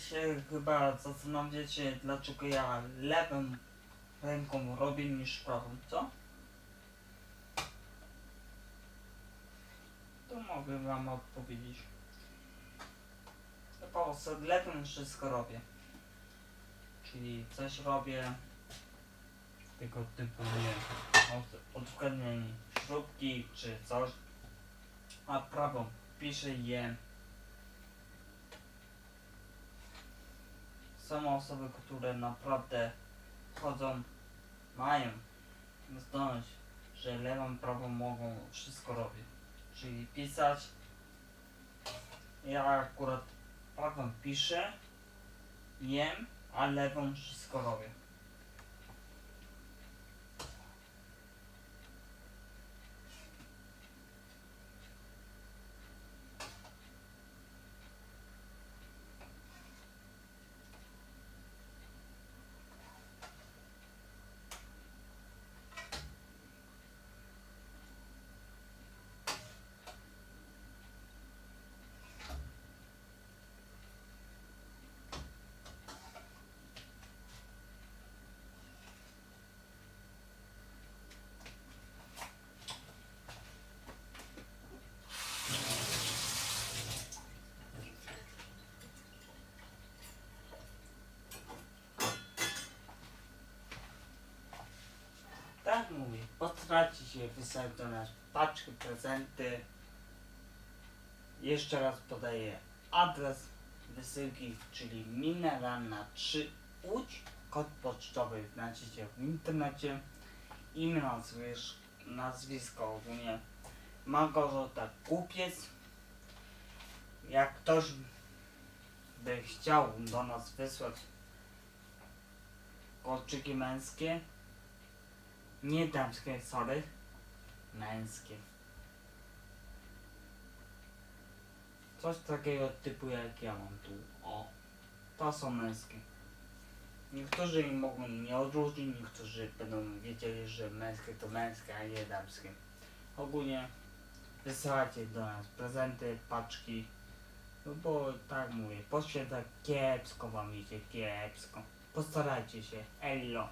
się chyba zastanawiacie, dlaczego ja lewą ręką robię niż prawą, co? To mogę wam odpowiedzieć. No po prostu lewą wszystko robię. Czyli coś robię tego typu, nie wiem, od, odwgadnienie śrubki czy coś. A prawą piszę je. Są osoby, które naprawdę chodzą, mają zdolność, że lewą, prawą mogą wszystko robić. Czyli pisać. Ja akurat prawą piszę, jem, a lewą wszystko robię. Tak potraci się wysłać do nas paczki, prezenty. Jeszcze raz podaję adres wysyłki, czyli Mineralna 3 Łódź. Kod pocztowy znajdziecie w internecie. Imię, nazwisk, nazwisko ogólnie Małgorzata Kupiec. Jak ktoś by chciał do nas wysłać kolczyki męskie, nie damskie, sorry. Męskie. Coś takiego typu jak ja mam tu. O. To są męskie. Niektórzy mogą nie odróżnić, niektórzy będą wiedzieli, że męskie to męskie, a nie damskie. Ogólnie wysyłacie do nas prezenty, paczki. No bo tak mówię, poświęca kiepsko wam idzie, kiepsko. Postarajcie się, ello.